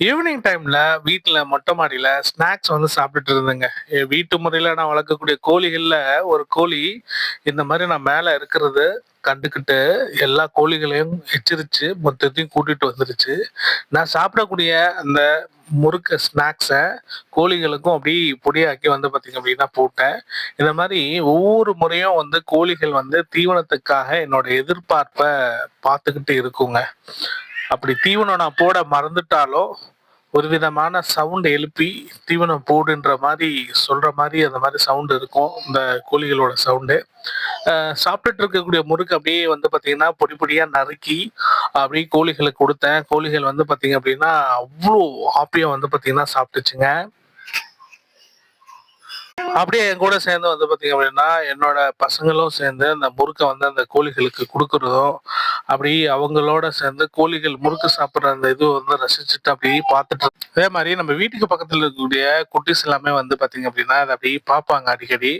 Evening டைம்ல வீட்டில் மொட்டை மாடியில ஸ்நாக்ஸ் வந்து சாப்பிட்டுட்டு இருந்தேங்க. என் வீட்டு முறையில நான் வளர்க்கக்கூடிய கோழிகள்ல ஒரு கோழி இந்த மாதிரி நான் மேல இருக்கிறது கண்டுக்கிட்டு, எல்லா கோழிகளையும் எச்சரிச்சு மொத்தத்தையும் கூட்டிட்டு வந்துருச்சு. நான் சாப்பிடக்கூடிய அந்த முறுக்க ஸ்நாக்ஸ கோழிகளுக்கும் அப்படி பொடியாக்கி வந்து பார்த்தீங்க அப்படின்னா போட்டேன். இந்த மாதிரி ஒவ்வொரு முறையும் வந்து கோழிகள் வந்து தீவனத்துக்காக என்னோட எதிர்பார்ப்ப பார்த்துக்கிட்டு இருக்குங்க. அப்படி தீவனம் நான் போட மறந்துட்டாலோ, ஒரு விதமான சவுண்ட் எழுப்பி தீவனம் போடுன்ற மாதிரி சொல்ற மாதிரி அந்த மாதிரி சவுண்ட் இருக்கும். இந்த கோழிகளோட சவுண்டு. சாப்பிட்டுட்டு இருக்கக்கூடிய முறுக்கு அப்படியே வந்து பார்த்தீங்கன்னா, பொடி பொடியாக நறுக்கி அப்படியே கோழிகளுக்கு கொடுத்தேன் கோழிகள் வந்து பார்த்தீங்க அப்படின்னா, அவ்வளோ ஹாப்பியாக வந்து பார்த்தீங்கன்னா சாப்பிட்டுச்சுங்க. அப்படியே என் கூட சேர்ந்து வந்து பார்த்தீங்க அப்படின்னா, என்னோட பசங்களும் சேர்ந்து அந்த முறுக்க வந்து அந்த கோழிகளுக்கு கொடுக்குறதும் அப்படி அவங்களோட சேர்ந்து கோழிகள் முறுக்கு சாப்பிடுற அந்த இது வந்து ரசிச்சுட்டு அப்படியே பார்த்துட்டு அதே மாதிரி நம்ம வீட்டுக்கு பக்கத்துல இருக்கக்கூடிய குட்டிஸ் எல்லாமே வந்து பார்த்தீங்க அப்படின்னா, அதை அப்படியே பார்ப்பாங்க அடிக்கடி.